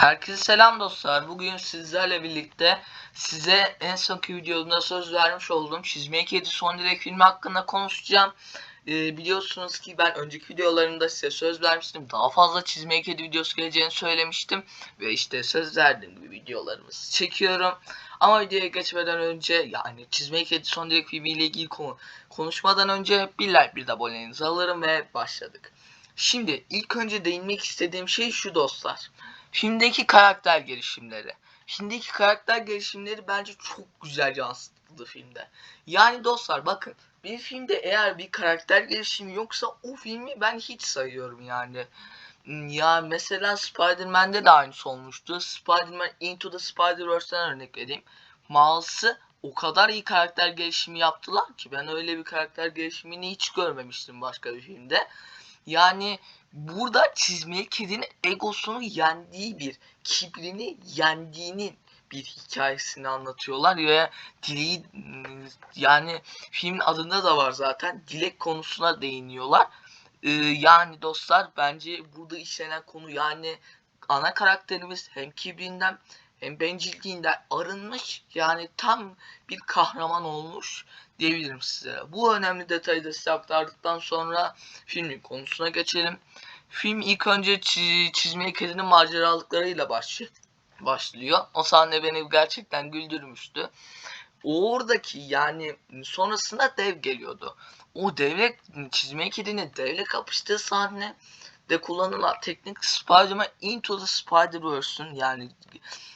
Herkese selam dostlar. Bugün sizlerle birlikte size en sonki videomda söz vermiş olduğum Çizme Kedi Son Dilek filmi hakkında konuşacağım. Ee, biliyorsunuz ki ben önceki videolarımda size söz vermiştim. Daha fazla Çizme Kedi videosu geleceğini söylemiştim. Ve işte söz verdiğim gibi videolarımızı çekiyorum. Ama videoya geçmeden önce yani Çizme Kedi Son Dilek filmi ile ilgili konu konuşmadan önce bir like bir de abonenizi alırım ve başladık. Şimdi ilk önce değinmek istediğim şey şu dostlar. Filmdeki karakter gelişimleri. Filmdeki karakter gelişimleri bence çok güzel yansıtıldı filmde. Yani dostlar bakın bir filmde eğer bir karakter gelişimi yoksa o filmi ben hiç sayıyorum yani. Hmm, Ya mesela Spider-Man'de de aynısı olmuştu. Spider-Man Into the Spider-Verse'den örnek vereyim. Miles'ı o kadar iyi karakter gelişimi yaptılar ki ben öyle bir karakter gelişimini hiç görmemiştim başka bir filmde. Yani burada çizmeli kedinin egosunu yendiği bir, kibrini yendiğinin bir hikayesini anlatıyorlar ve dileği yani filmin adında da var zaten dilek konusuna değiniyorlar. Ee, yani dostlar bence burada işlenen konu yani ana karakterimiz hem kibrinden hem bencilliğinden arınmış yani tam bir kahraman olmuş diyebilirim size. Bu önemli detayı da size aktardıktan sonra filmin konusuna geçelim. Film ilk önce çi- çizmeli kedinin maceralıklarıyla başlıyor. O sahne beni gerçekten güldürmüştü. Oradaki yani sonrasında dev geliyordu. O devle çizmeli kedinin devle kapıştığı sahne de kullanılan teknik Spider-Man Into the Spider-Verse'ün yani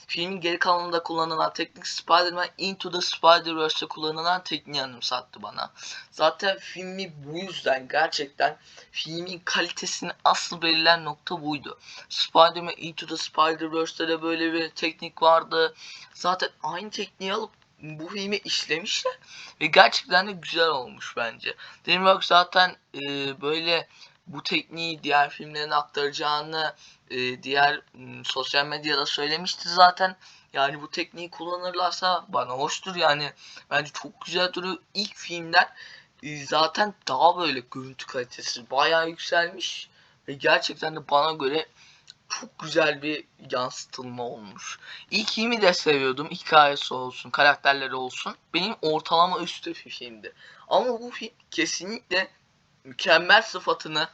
filmin geri kalanında kullanılan teknik Spider-Man Into the Spider-Verse'te kullanılan tekniği anımsattı bana. Zaten filmi bu yüzden gerçekten filmin kalitesini asıl belirleyen nokta buydu. Spider-Man Into the Spider-Verse'te de böyle bir teknik vardı. Zaten aynı tekniği alıp bu filmi işlemişler ve gerçekten de güzel olmuş bence. DreamWorks zaten e, böyle bu tekniği diğer filmlerine aktaracağını e, diğer m, sosyal medyada söylemişti zaten. Yani bu tekniği kullanırlarsa bana hoştur yani. Bence çok güzel duruyor. İlk filmler e, zaten daha böyle görüntü kalitesi bayağı yükselmiş ve gerçekten de bana göre çok güzel bir yansıtılma olmuş. İlk filmi de seviyordum. Hikayesi olsun, karakterleri olsun. Benim ortalama üstü bir filmdi. Ama bu film kesinlikle mükemmel sıfatını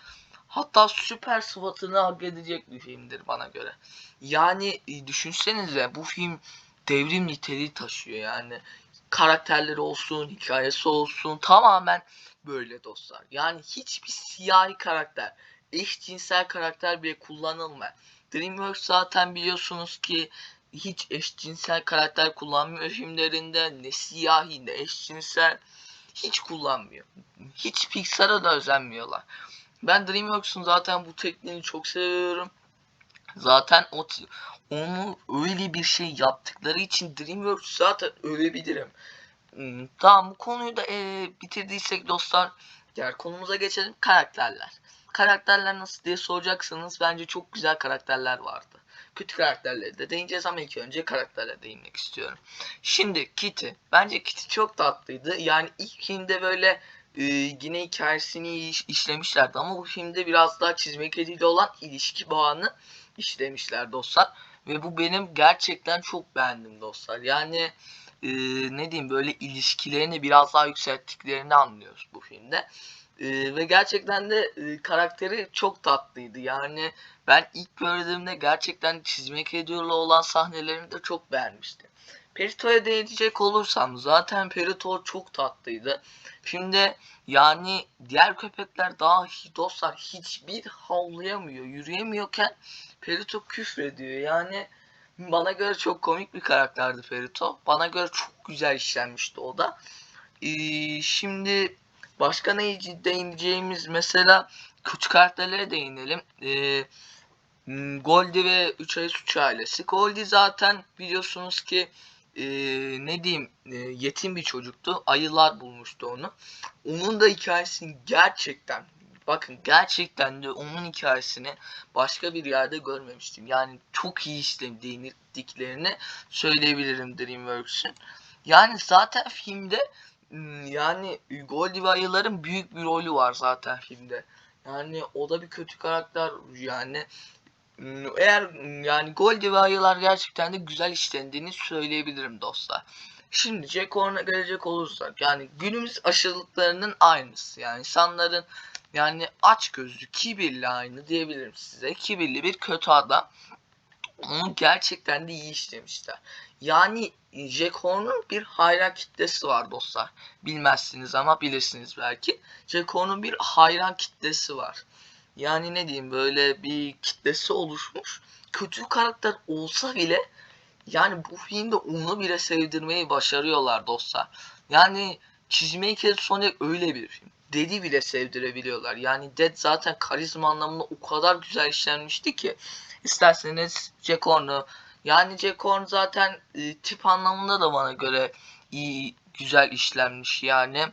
hatta süper sıfatını hak edecek bir filmdir bana göre. Yani e, düşünsenize bu film devrim niteliği taşıyor yani. Karakterleri olsun, hikayesi olsun tamamen böyle dostlar. Yani hiçbir siyahi karakter, eşcinsel karakter bile kullanılmıyor. DreamWorks zaten biliyorsunuz ki hiç eşcinsel karakter kullanmıyor filmlerinde. Ne siyahi ne eşcinsel hiç kullanmıyor. Hiç Pixar'a da özenmiyorlar. Ben DreamWorks'un zaten bu tekniğini çok seviyorum. Zaten o onu öyle bir şey yaptıkları için DreamWorks zaten övebilirim. Hmm, Tamam bu konuyu da eee, bitirdiysek dostlar diğer konumuza geçelim. Karakterler. Karakterler nasıl diye soracaksınız. Bence çok güzel karakterler vardı. Kötü karakterleri de değineceğiz ama ilk önce karakterlere değinmek istiyorum. Şimdi Kitty. Bence Kitty çok tatlıydı. Yani ilk filmde böyle e, yine hikayesini iş- işlemişlerdi ama bu filmde biraz daha çizme kediyle olan ilişki bağını işlemişler dostlar. Ve bu benim gerçekten çok beğendim dostlar. Yani e, ne diyeyim böyle ilişkilerini biraz daha yükselttiklerini anlıyoruz bu filmde. E, ve gerçekten de e, karakteri çok tatlıydı. Yani ben ilk gördüğümde gerçekten çizmek ediyorla olan sahnelerini de çok beğenmiştim. Perito'ya değinecek olursam zaten Perito çok tatlıydı. Filmde yani diğer köpekler daha dostlar hiçbir havlayamıyor, yürüyemiyorken Perito küfrediyor. Yani bana göre çok komik bir karakterdi Perito. Bana göre çok güzel işlenmişti o da. Ee, şimdi başka ne değineceğimiz mesela kötü karakterlere değinelim. Ee, Goldie ve Üç Ayı Suç Ailesi. Goldie zaten biliyorsunuz ki e, ne diyeyim e, yetim bir çocuktu. Ayılar bulmuştu onu. Onun da hikayesini gerçekten bakın gerçekten de onun hikayesini başka bir yerde görmemiştim. Yani çok iyi işlediklerini söyleyebilirim DreamWorks'ün. Yani zaten filmde yani Goldie ve ayıların büyük bir rolü var zaten filmde. Yani o da bir kötü karakter yani Hmm, Eğer hmm, yani ayılar gerçekten de güzel işlendiğini söyleyebilirim dostlar. Şimdi Jack Horn'a gelecek olursak yani günümüz aşırılıklarının aynısı. Yani insanların yani aç gözlü, kibirli aynı diyebilirim size. Kibirli bir kötü adam. Onu gerçekten de iyi işlemişler. Yani Jack Horn'un bir hayran kitlesi var dostlar. Bilmezsiniz ama bilirsiniz belki. Jack Horn'un bir hayran kitlesi var. Yani ne diyeyim böyle bir kitlesi oluşmuş. Kötü karakter olsa bile yani bu filmde onu bile sevdirmeyi başarıyorlar dostlar. Yani Cheesemaker Sonic öyle bir film. Dead'i bile sevdirebiliyorlar. Yani Dead zaten karizma anlamında o kadar güzel işlenmişti ki. İsterseniz Jack Horn'u yani Jack Horn zaten e, tip anlamında da bana göre iyi güzel işlenmiş yani.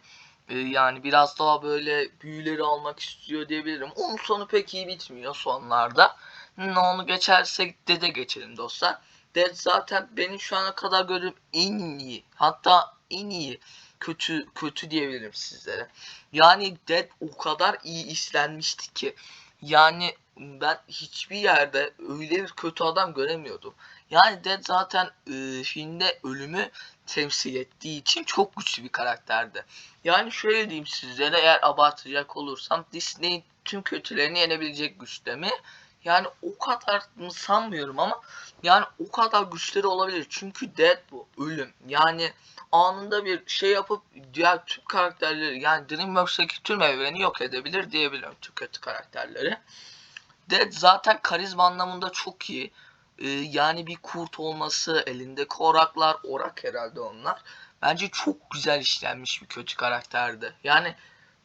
E, yani biraz daha böyle büyüleri almak istiyor diyebilirim. Onun sonu pek iyi bitmiyor sonlarda. Hmm, Onu geçersek Dead'e geçelim dostlar. Dead zaten benim şu ana kadar gördüğüm en iyi hatta en iyi kötü kötü diyebilirim sizlere. Yani Dead o kadar iyi işlenmişti ki yani ben hiçbir yerde öyle bir kötü adam göremiyordum. Yani Dead zaten e, filmde ölümü temsil ettiği için çok güçlü bir karakterdi. Yani şöyle diyeyim sizlere eğer abartacak olursam Disney tüm kötülerini yenebilecek güçte mi? Yani o kadar mı sanmıyorum ama yani o kadar güçleri olabilir. Çünkü Dead bu. Ölüm. Yani anında bir şey yapıp diğer tüm karakterleri yani DreamWorks'taki tüm evreni yok edebilir diyebilirim tüm kötü karakterleri. Dead zaten karizma anlamında çok iyi. Ee, yani bir kurt olması, elinde koraklar, orak herhalde onlar. Bence çok güzel işlenmiş bir kötü karakterdi. Yani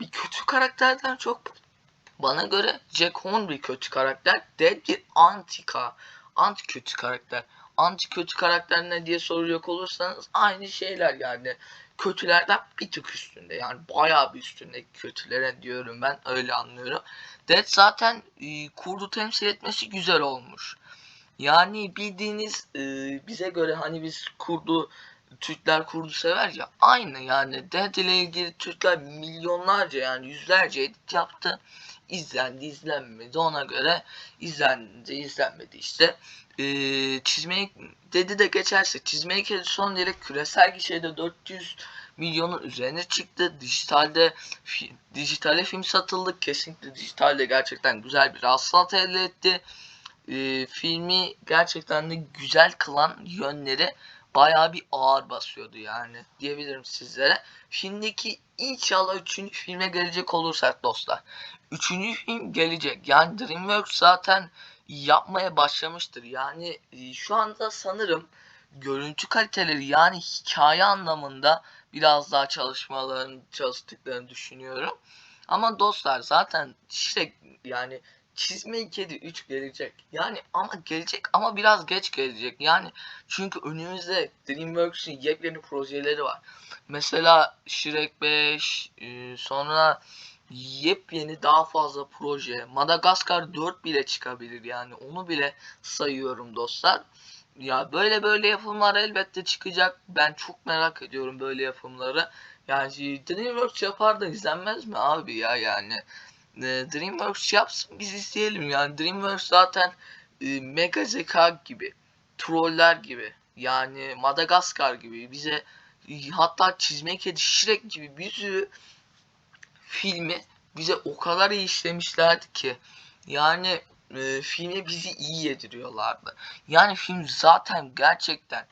bir kötü karakterden çok bana göre Jack Horn bir kötü karakter. Dead bir antika. Anti kötü karakter. Anti kötü karakter ne diye soracak olursanız aynı şeyler yani. Kötülerden bir tık üstünde. Yani bayağı bir üstünde kötülere diyorum ben. Öyle anlıyorum. Dead zaten e, kurdu temsil etmesi güzel olmuş. Yani bildiğiniz e, bize göre hani biz kurdu Türkler kurdu sever ya aynı yani Dead ile ilgili Türkler milyonlarca yani yüzlerce edit yaptı izlendi izlenmedi. Ona göre izlendi izlenmedi işte. Ee, çizmeyi dedi de geçerse çizmeyi kedi son direkt küresel gişede 400 milyonun üzerine çıktı. Dijitalde fi, dijitale film satıldı. Kesinlikle dijitalde gerçekten güzel bir hasılat elde etti. Ee, filmi gerçekten de güzel kılan yönleri bayağı bir ağır basıyordu yani diyebilirim sizlere. Filmdeki inşallah üçüncü filme gelecek olursak dostlar. Üçüncü film gelecek. Yani DreamWorks zaten yapmaya başlamıştır. Yani e, şu anda sanırım görüntü kaliteleri yani hikaye anlamında biraz daha çalışmalarını çalıştıklarını düşünüyorum. Ama dostlar zaten işte yani Çizmeyi Kedi 3 gelecek. Yani ama gelecek ama biraz geç gelecek. Yani çünkü önümüzde DreamWorks'ün yepyeni projeleri var. Mesela Shrek 5, e, sonra yepyeni daha fazla proje. Madagaskar 4 bile çıkabilir yani. Onu bile sayıyorum dostlar. Ya böyle böyle yapımlar elbette çıkacak. Ben çok merak ediyorum böyle yapımları. Yani DreamWorks yapar da izlenmez mi abi ya yani. E, DreamWorks yapsın biz izleyelim yani. DreamWorks zaten e, Mega Zeka gibi, Troller gibi, yani Madagaskar gibi bize e, hatta Çizme Kedi Shrek gibi bir sürü filmi bize o kadar iyi işlemişlerdi ki yani e, filmi bizi iyi yediriyorlardı. Yani film zaten gerçekten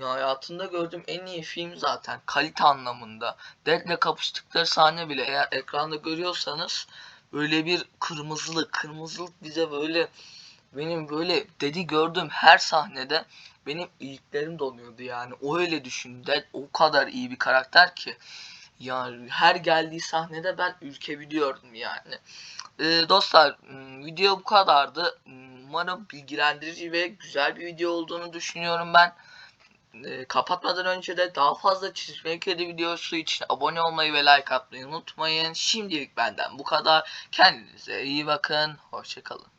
ya hayatımda gördüğüm en iyi film zaten kalite anlamında. Dead'le kapıştıkları sahne bile eğer ekranda görüyorsanız böyle bir kırmızılık, kırmızılık bize böyle benim böyle dedi gördüğüm her sahnede benim iliklerim donuyordu yani. O öyle düşündü. O kadar iyi bir karakter ki. Yani her geldiği sahnede ben ürkebiliyordum yani. Ee, dostlar video bu kadardı. Umarım bilgilendirici ve güzel bir video olduğunu düşünüyorum ben. Ee, kapatmadan önce de daha fazla çizme kedi videosu için abone olmayı ve like atmayı unutmayın. Şimdilik benden bu kadar. Kendinize iyi bakın. Hoşçakalın.